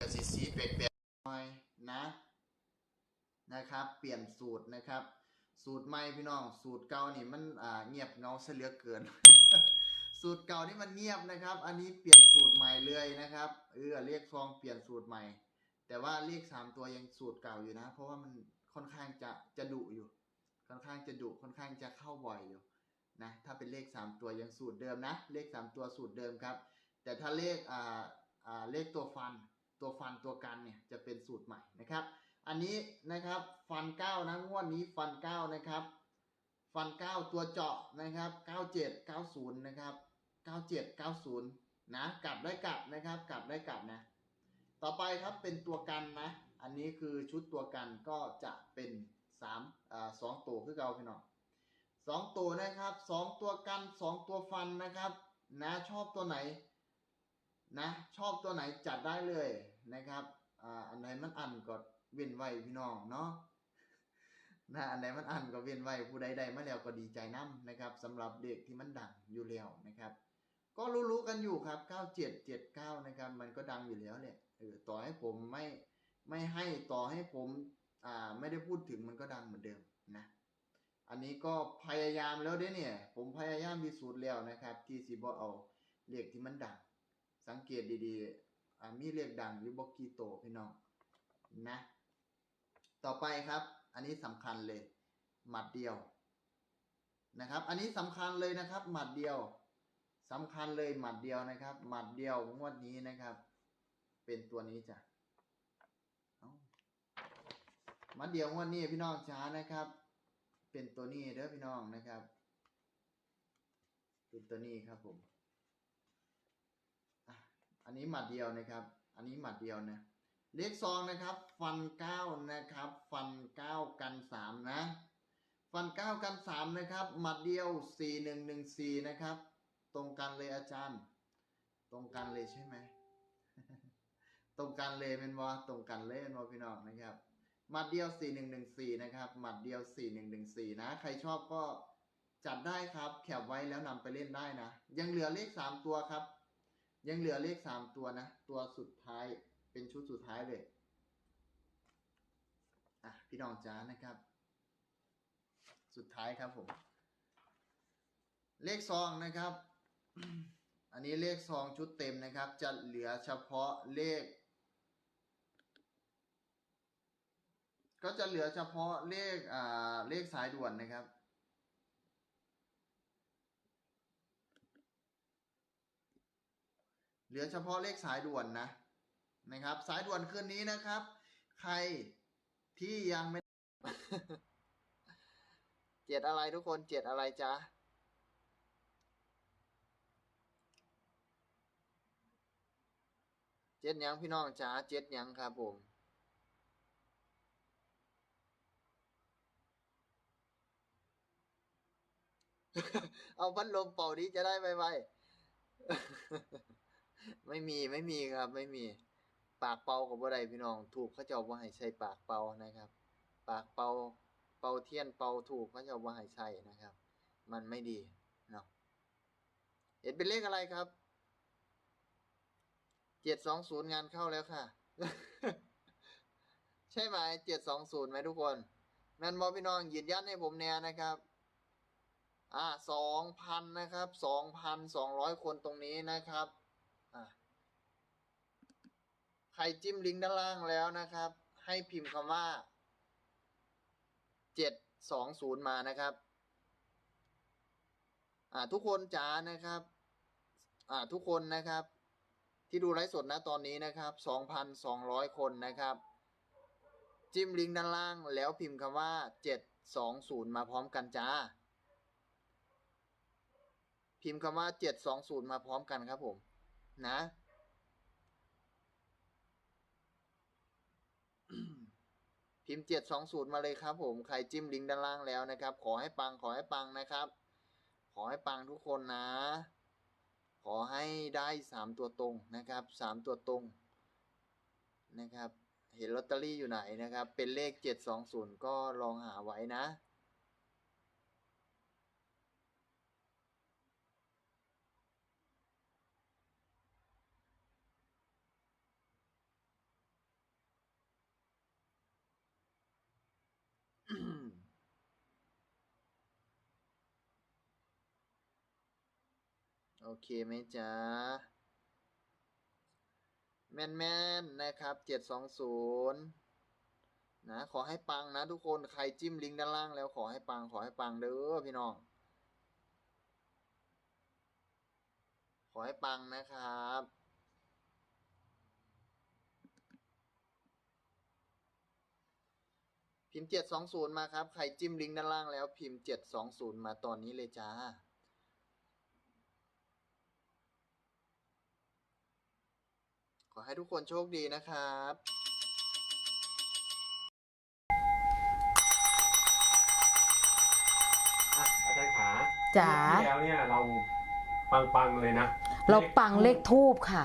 สีสีแปลกๆหน่อยนะนะครับ เปลี่ยนสูตรนะครับ สูตรใหม่พี่น้องสูตรเก่านี่มันอ่าเงียบเงาเสลือเกิน สูตรเก่านี่มันเงียบนะครับ อันนี้เปลี่ยนสูตรใหม่เลยนะครับเออเลขซองเปลี่ยนสูตรใหม่ แต่ว่าเลขสามตัวยังสูตรเก่าอยู่นะ เพราะว่ามันค่อนข้างจะจะดุอยู่ ค่อนข้างจะดุค่อนข้างจะเข้าบ่อยอยู่นะถ้าเป็นเลขสามตัวยังสูตรเดิมนะ เลขสามตัวสูตรเดิมครับ แต่ถ้าเลขอ่าอ่าเลขตัวฟัน ตัวฟันตัวกันเนี่ยจะเป็นสูตรใหม่นะครับ อันนี้นะครับฟันเก้านะงวดนี้ฟันเก้านะครับฟันเก้าตัวเจาะนะครับเก้าเจ็ดเก้าศูนย์นะครับเก้าเจ็ดเก้าศูนย์นะกลับได้กลับนะครับกลับได้กลับนะต่อไปครับเป็นตัวกันนะ อันนี้คือชุดตัวกันก็จะเป็นสามอ่าสองตัวคือเกาพี่น้องสองตัวนะครับสองตัวกันสองตัวฟันนะครับนะชอบตัวไหนนะชอบตัวไหนจัดได้เลย นะครับอ่าอันไหนมันอันก็เว้นไว้พี่น้องเนาะนะอันไหนมันอันก็เว้นไว้ผู้ใดใดมาแล้วก็ดีใจนํนะครับสำหรับเด็กที่มันดังอยู่แล้วนะครับ ก็รู้ๆกันอยู่ครับ 9779 นะครับ มันก็ดังอยู่แล้วแหละเออต่อให้ผมไม่ไม่ให้ต่อให้ผมอ่าไม่ได้พูดถึงมันก็ดังเหมือนเดิมนะอันนี้ก็พยายามแล้วเด้เนี่ย ผมพยายามพิสูจน์แล้วนะครับ ที่สิบ่เอาเลขที่มันดัง สังเกตดีๆ อ่ามีเลขดังอยู่บ่กี่โตพี่น้องนะ ต่อไปครับ อันนี้สำคัญเลย หมัดเดียวนะครับ อันนี้สำคัญเลยนะครับ หมัดเดียวสำคัญเลยหมัดเดียวนะครับ หมัดเดียวงวดนี้นะครับ เป็นตัวนี้จ้ะหมัดเดียวงวดนี้พี่น้องจ้านะครับ เป็นตัวนี้เด้อพี่น้องนะครับ เป็นตัวนี้ครับผม อันนี้หมัดเดียวนะครับ อันนี้หมัดเดียวนะเลขซองนะครับ ฟันเก้านะครับ ฟันเก้ากันสามนะ ฟันเก้ากันสามนะครับ หมัดเดียวสี่หนึ่งหนึ่งสี่นะครับ ตรงกันเลยอาจารย์ ตรงกันเลยใช่ไหมตรงกันเลยเป็นว่าตรงกันเลยเป็นว่าพี่น้องนะครับหมัดเดียวสี่หนึ่งหนึ่งสี่นะครับ หมัดเดียวสี่หนึ่งหนึ่งสี่นะ ใครชอบก็จัดได้ครับ แคปไว้แล้วนำไปเล่นได้นะ ยังเหลือเลขสามตัวครับ ยังเหลือเลขสามตัวนะ ตัวสุดท้ายเป็นชุดสุดท้ายเลย อะ พี่น้องจ้านะครับ สุดท้ายครับผม เลขซองนะครับ อันนี้เลขซองชุดเต็มนะครับ จะเหลือเฉพาะเลข ก็จะเหลือเฉพาะเลขอ่าเลขสายด่วนนะครับ เหลือเฉพาะเลขสายด่วนนะนะครับ สายด่วนคืนนี้นะครับ ใครที่ยังไม่เจ็ดอะไรทุกคนเจ็ดอะไรจ๊ะเจ็ดยังพี่น้องจ๋าเจ็ดยังครับผมเอาพัดลมเป่านี้จะได้ไวๆ ไม่มีไม่มีครับ ไม่มี ปากเป่ากับบ่ได้พี่น้อง ถูกเขาเจ้าว่าให้ใช้ปากเป่านะครับ ปากเป่าเป่าเทียนเป่าถูกเขาเจ้าว่าให้ใช้นะครับ มันไม่ดีเนาะเห็นเป็นเลขอะไรครับเจ็ดสองศูนย์งานเข้าแล้วค่ะ ใช่ไหมเจ็ดสองศูนย์ไหมทุกคนแมนบอพี่น้องยืนยันให้ผมแน่นะครับ อ่าสองพันนะครับสองพันสองร้อยคนตรงนี้นะครับ อ่า ใค รจิ้มลิงก์ด้านล่างแล้วนะครับ ให้พิมพ์คำว่าเจ็ดสองศูนย์มานะครับ อ่าทุกคนจ๋านะครับ อ่าทุกคนนะครับ ที่ดูไลฟ์สดนะตอนนี้นะครับสองพันสองร้อยคนนะครับ จิ้มลิงก์ด้านล่างแล้วพิมพ์คำว่าเจ็ดสองศูนย์มาพร้อมกันจ้า พิมพ์คำว่าเจ็ดสองศูนย์มาพร้อมกันครับผม นะ พิมพ์เจ็ดสองศูนย์มาเลยครับผม ใครจิ้มลิงก์ด้านล่างแล้วนะครับ ขอให้ปัง ขอให้ปังนะครับ ขอให้ปังทุกคนนะ ขอให้ได้สามตัวตรงนะครับสามตัวตรงนะครับ เห็นลอตเตอรี่อยู่ไหนนะครับ เป็นเลขเจ็ดสองศูนย์ก็ลองหาไว้นะ เคไหมจ๊ะ แม่นแม่นนะครับเจ็ดสองศูนย์นะขอให้ปังนะทุกคนใครจิ้มลิงก์ด้านล่างแล้วขอให้ปังขอให้ปังเด้อพี่น้อง ขอให้ปังนะครับพิมพ์เจ็ดสองศูนย์มาครับ ใครจิ้มลิงก์ด้านล่างแล้วพิมพ์เจ็ดสองศูนย์มาตอนนี้เลยจ้า ข อให้ทุกคนโชคดีนะครับอะอาจารย์ขาจ๋าที่แล้วเนี่ยเราปังๆเลยนะเราปังเลขทูบค่ะ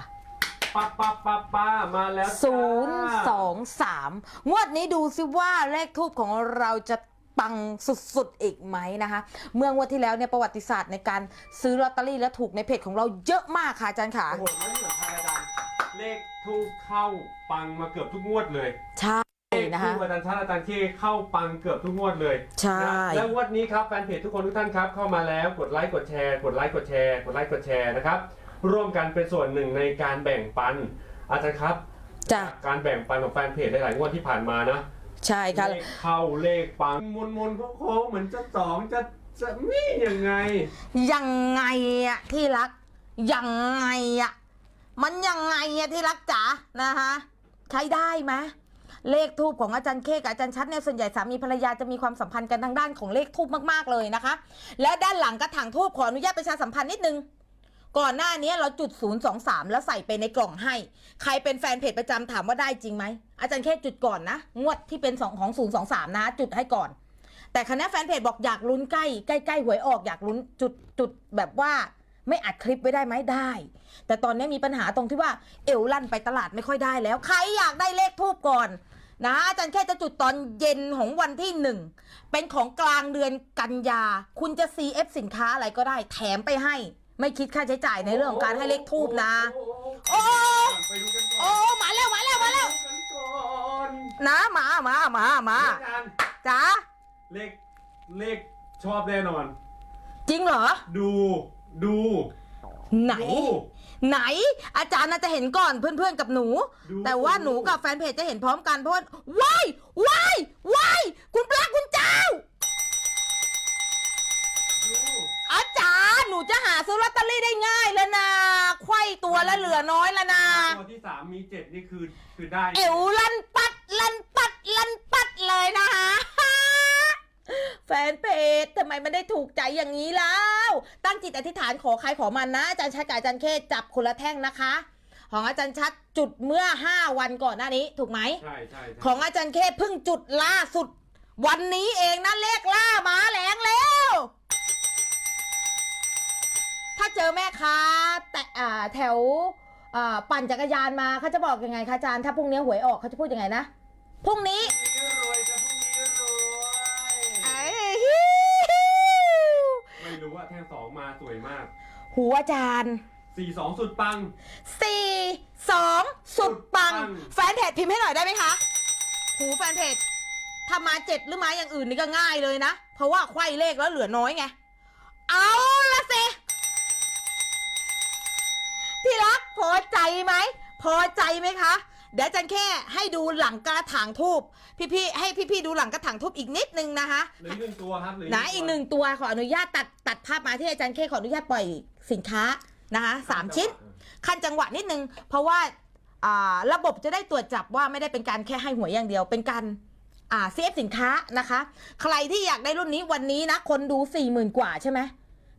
ป้าป้าป้าป้ามาแล้วจ้าศูนย์สองสามงวดนี้ดูซิว่าเลขทูบของเราจะปังสุดๆอีกไหมนะคะ เมื่องวดที่แล้วเนี่ยประวัติศาสตร์ในการซื้อลอตเตอรี่และถูกในเพจของเราเยอะมากค่ะอาจารย์ค่ะ โอ้โหไม่เหมือนใครอาจารย์ เลขทูบเข้าปังมาเกือบทุกงวดเลยใช่เลขนะคะ ทูบอาจารย์ชาติอาจารย์เคเข้าปังเกือบทุกงวดเลยใช่ นะแล้วงวดนี้ครับแฟนเพจทุกคนทุกท่านครับ เข้ามาแล้วกดไลค์กดแชร์ กดไลค์กดแชร์ กดไลค์กดแชร์นะครับร่วมกันเป็นส่วนหนึ่งในการแบ่งปันอาจารย์ครับจ้ะการแบ่งปันของแฟนเพจหลายๆงวดที่ผ่านมานะ ใช่ค่ะ เลขเข้าเลขปังมนมนๆโค้งๆเหมือนจะสองจะจะมียังไง ยังไงอะที่รัก ยังไงอะ มันยังไงอะที่รักจ๋านะคะใช้ได้ไหมเลขทูบของอาจารย์เคกับอาจารย์ชัดเนี่ยส่วนใหญ่สามีภรรยาจะมีความสัมพันธ์กันทางด้านของเลขทูบมากๆเลยนะคะ และด้านหลังกระถางทูบขออนุญาตประชาสัมพันธ์นิดนึงก่อนหน้านี้เราจุด 023 แล้วใส่ไปในกล่องให้ ใครเป็นแฟนเพจประจำถามว่าได้จริงไหม อาจารย์แค่จุดก่อนนะ งวดที่เป็นสองของ 023 นะ จุดให้ก่อน แต่คณะแฟนเพจบอกอยากลุ้นใกล้ใกล้ใกล้หวยออกอยากลุ้นจุดจุดแบบว่า ไม่อัดคลิปไว้ได้ไหมได้ แต่ตอนนี้มีปัญหาตรงที่ว่าเอวลั่นไปตลาดไม่ค่อยได้แล้ว ใครอยากได้เลขทูบก่อน นะอาจารย์แค่จะจุดตอนเย็นของวันที่หนึ่งเป็นของกลางเดือนกันยา คุณจะ CF สินค้าอะไรก็ได้แถมไปให้ ไม่คิดค่าใช้จ่ายในเรื่องของการให้เลขทูบนะ โอ้ไปดูกันก่โอ้อนมาแล้วมาแล้วมาแล้ว ไปดูกันก่อนนะมามามามาอาจารย์จ้าเลขเลขชอบแน่นอน จริงเหรอ ดู ดู ไหน ดู ไหน อาจารย์น่าจะเห็นก่อนเพื่อนๆกับหนู ดู แต่ว่าหนูกับแฟนเพจจะเห็นพร้อมกันเพราะว่าว้ายว้ายว้ายคุณพระคุณเจ้า ดู อาจารย์หนูจะหาซื้อลอตเตอรี่ได้ง่ายแล้วนะไขว้ตัวแล้วเหลือน้อยแล้วนะ ตัวที่สามมีเจ็ดนี่คือคือได้ เอวลันปัดลันปัดลันปัดเลยนะคะ แฟนเพจทำไมมันได้ถูกใจอย่างนี้แล้ว ตั้งจิตอธิษฐานขอใครขอมันนะอาจารย์ชัดกับอาจารย์เคจับคนละแท่งนะคะ ของอาจารย์ชัดจุดเมื่อ 5 วันก่อนหน้านี้ ถูกไหมใช่ใช่ใช่ของอาจารย์เคเพิ่งจุดล่าสุด วันนี้เองนะเลขล่ามาแหลงแล้ว ถ้าเจอแม่ค้าแต่อ่าแถวอ่าปั่นจักรยานมาเขาจะบอกยังไงคะอาจารย์ถ้าพรุ่งนี้หวยออกเขาจะพูดยังไงนะพรุ่งนี้ วยมาก หูอาจารย์ สี่สองสุดปัง สี่สองสุดปัง สุดปัง แฟนเพจพิมพ์ให้หน่อยได้ไหมคะ หูแฟนเพจถ้ามาเจ็ดหรือมาอย่างอื่นนี่ก็ง่ายเลยนะ เพราะว่าไขว้เลขแล้วเหลือน้อยไง เอาละสิ ที่รักพอใจไหม พอใจไหมคะ เดี๋ยวอาจันแค่ให้ดูหลังกระถางทูบพี่ๆให้พี่ๆดูหลังกระถางทูบอีกนิดนึงนะคะเหลืออกหนึ่งตัวครับเหลืนะอีกหนึ่งตัวขออนุญาตตัดตัดภาพมาที่อาจารย์เคขออนุญาตปล่อยสินค้านะคะสามชิ้น ขั้นจังหวะนิดนึง เพราะว่าอ่าระบบจะได้ตรวจจับว่าไม่ได้เป็นการแค่ให้หวยอย่างเดียวเป็นการอ่าเซฟสินค้านะคะ ใครที่อยากได้รุ่นนี้วันนี้นะ คนดู4ี่หมื่นกว่าใช่ไหม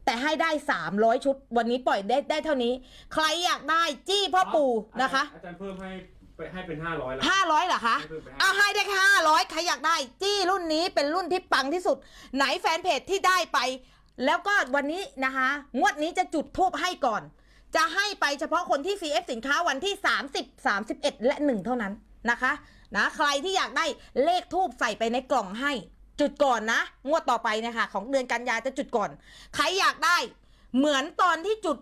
แต่ให้ได้ 300 ชุด วันนี้ปล่อยได้ได้เท่านี้ ใครอยากได้จี้พ่อปู่นะคะ อาจารย์เพิ่มให้ ไปให้เป็นห้าร้อยแล้ว500เหรอคะ ให้เพิ่มไปเอาให้ได้แค่ห้าร้อยใครอยากได้ จี้รุ่นนี้เป็นรุ่นที่ปังที่สุด ไหนแฟนเพจที่ได้ไป แล้วก็วันนี้นะคะ งวดนี้จะจุดทูบให้ก่อน จะให้ไปเฉพาะคนที่ CF สินค้าวันที่ 30 31 และ 1 เท่านั้นนะคะนะใครที่อยากได้เลขทูบใส่ไปในกล่องให้ จุดก่อนนะ งวดต่อไปเนะคะของเดือนกันยาจะจุดก่อน ใครอยากได้ เหมือนตอนที่จุด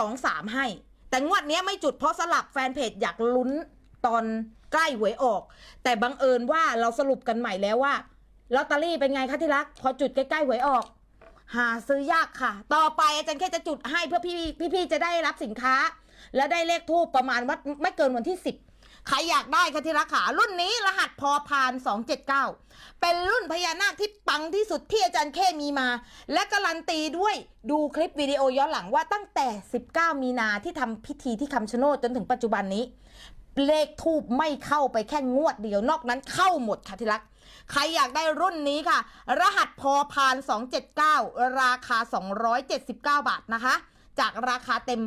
023 ให้ แต่งวดเนี้ยไม่จุดเพราะสลับแฟนเพจอยากลุ้น ตอนใกล้หวยออก แต่บังเอิญว่าเราสรุปกันใหม่แล้วว่าลอตเตอรี่เป็นไงคะที่รัก พอจุดใกล้ๆหวยออก หาซื้อยากค่ะ ต่อไปอาจารย์แค่จะจุดให้เพื่อพี่พี่ๆจะได้รับสินค้า และได้เลขทูปประมาณว่าไม่เกินวันที่10ใครอยากได้คะที่รักขารุ่นนี้รหัสพอพาน 279 เป็นรุ่นพญานาคที่ปังที่สุดที่อาจารย์เคมีมา และการันตีด้วยดูคลิปวิดีโอย้อนหลังว่าตั้งแต่ 19 มีนาที่ทำพิธีที่คำชะโนดจนถึงปัจจุบันนี้ เลขทูบไม่เข้าไปแค่งวดเดียวนอกนั้นเข้าหมดค่ะที่รัก ใครอยากได้รุ่นนี้ค่ะ รหัสพอพาน 279 ราคา 279 บาทนะคะ จากราคาเต็ม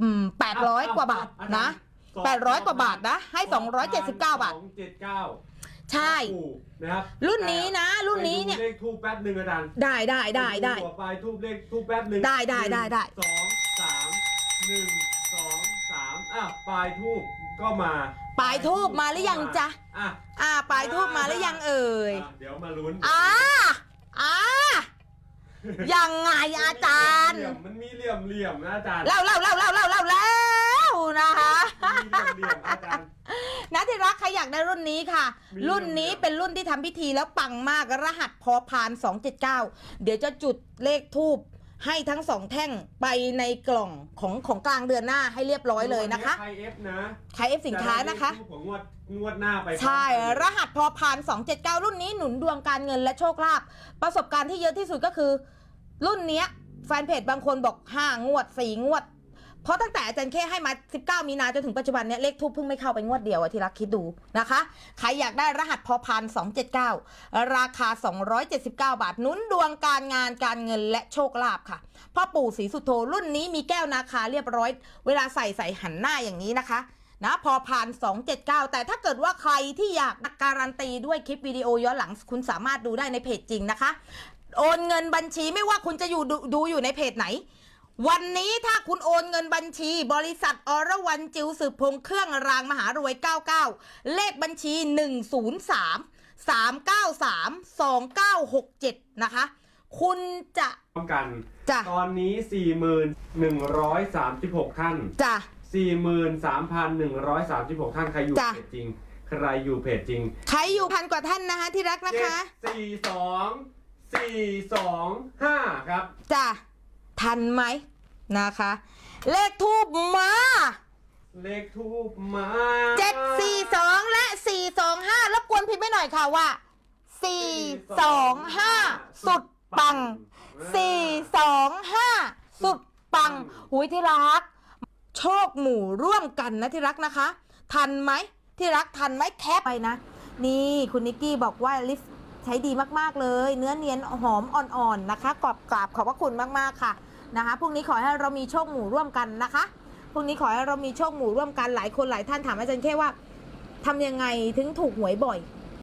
อืม800 กว่าบาทนะ800 กว่าบาทนะ ให้ 279 บาทสองเจ็ดเก้าใช่ นะครับรุ่นนี้นะ รุ่นนี้เนี่ยไปดูเลขทูบแป๊บหนึ่งอาจารย์ได้ได้ได้ได้ปหัวปลายทูบเลขทูบแป๊บหนึ่งได้ได้ได้ได้ หนึ่งสองสามหนึ่งส องสามอะปลายทูบก็มาปลายทูบมาหรือยังจ๊ะ อะอ่าปลายทูบมาหรือยังเอ่ย อะเดี๋ยวมาลุ้นอ่าอ่ายังไงอาจารย์เหลี่ยมมันมีเหลี่ยมเหลี่ยมนะอาจารย์เล่าเล่าเล่าเล่าเล่าเล่าแล้วนะคะมีเหลี่ยมเหลี่ยมอาจารย์นะที่รักใครอยากได้รุ่นนี้ค่ะ มีรุ่นนี้เรื่องเป็นรุ่นที่ทำพิธีแล้วปังมากรหัสพอพาน 279 เดี๋ยวจะจุดเลขทูบ ให้ทั้งสองแท่งไปในกล่องของของกลางเดือนหน้าให้เรียบร้อยเลยนะคะใครเอฟนะใครเอฟสินค้านะคะจได้เลขทูปของงวดงวดหน้าไปใช่พร้อมกันรหัสพอพาน279 รุ่นนี้หนุนดวงการเงินและโชคลาภประสบการณ์ที่เยอะที่สุดก็คือ รุ่นเนี้ยแฟนเพจบางคนบอก 5 งวด 4 งวด เพราะตั้งแต่อาจารย์เคให้มา 19 มีนาจนถึงปัจจุบันเนี้ยเลขทูปเพิ่งไม่เข้าไปงวดเดียวอะที่รักคิดดูนะคะ ใครอยากได้รหัสพอพัน279 ราคา 279 บาท นุนดวงการงานการเงินและโชคลาภค่ะ พ่อปู่ศรีสุโธรุ่นนี้มีแก้วนาคาเรียบร้อย เวลาใส่ใส่หันหน้าอย่างนี้นะคะนะพอผ่าน 279 แต่ถ้าเกิดว่าใครที่อยากการันตีด้วยคลิปวิดีโอย้อนหลังคุณสามารถดูได้ในเพจจริงนะคะ โอนเงินบัญชีไม่ว่าคุณจะอยู่ดูดูอยู่ในเพจไหน วันนี้ถ้าคุณโอนเงินบัญชี บริษัทอรวันจิวสืบพงษ์เครื่องรางมหารวย 99 เลขบัญชี 103 393 2967 นะคะ คุณจะพร้อมกันจะตอนนี้ 4,136 ท่าน จะ43,136 ท่าน ใครอยู่จ้ะเพจจริง ใครอยู่เพจจริง ใครอยู่พันกว่าท่านนะคะที่รักนะคะเจ็ดสี่สองสี่สองห้าครับ จ้ะ ทันไหมนะคะ เลขทูบมาเลขทูบมาเจ็ดสี่สองและสี่สองห้ารบกวนพิมพ์ไม่หน่อยค่ะว่าสี่สองห้าสุดปังสี่สองห้าสุดปังหุยที่รัก โชคหมู่ร่วมกันนะที่รักนะคะ ทันไหมที่รักทันไหมแคปไปนะ นี่คุณนิกกี้บอกว่าลิฟ ใช้ดีมากๆเลย เนื้อเนียนหอมอ่อนๆนะคะกรอบกราบขอบพระคุณมากๆค่ะนะคะพรุ่งนี้ขอให้เรามีโชคหมู่ร่วมกันนะคะพรุ่งนี้ขอให้เรามีโชคหมู่ร่วมกันหลายคนหลายท่านถามอาจารย์แค่ว่าทำยังไงถึงถูกหวยบ่อย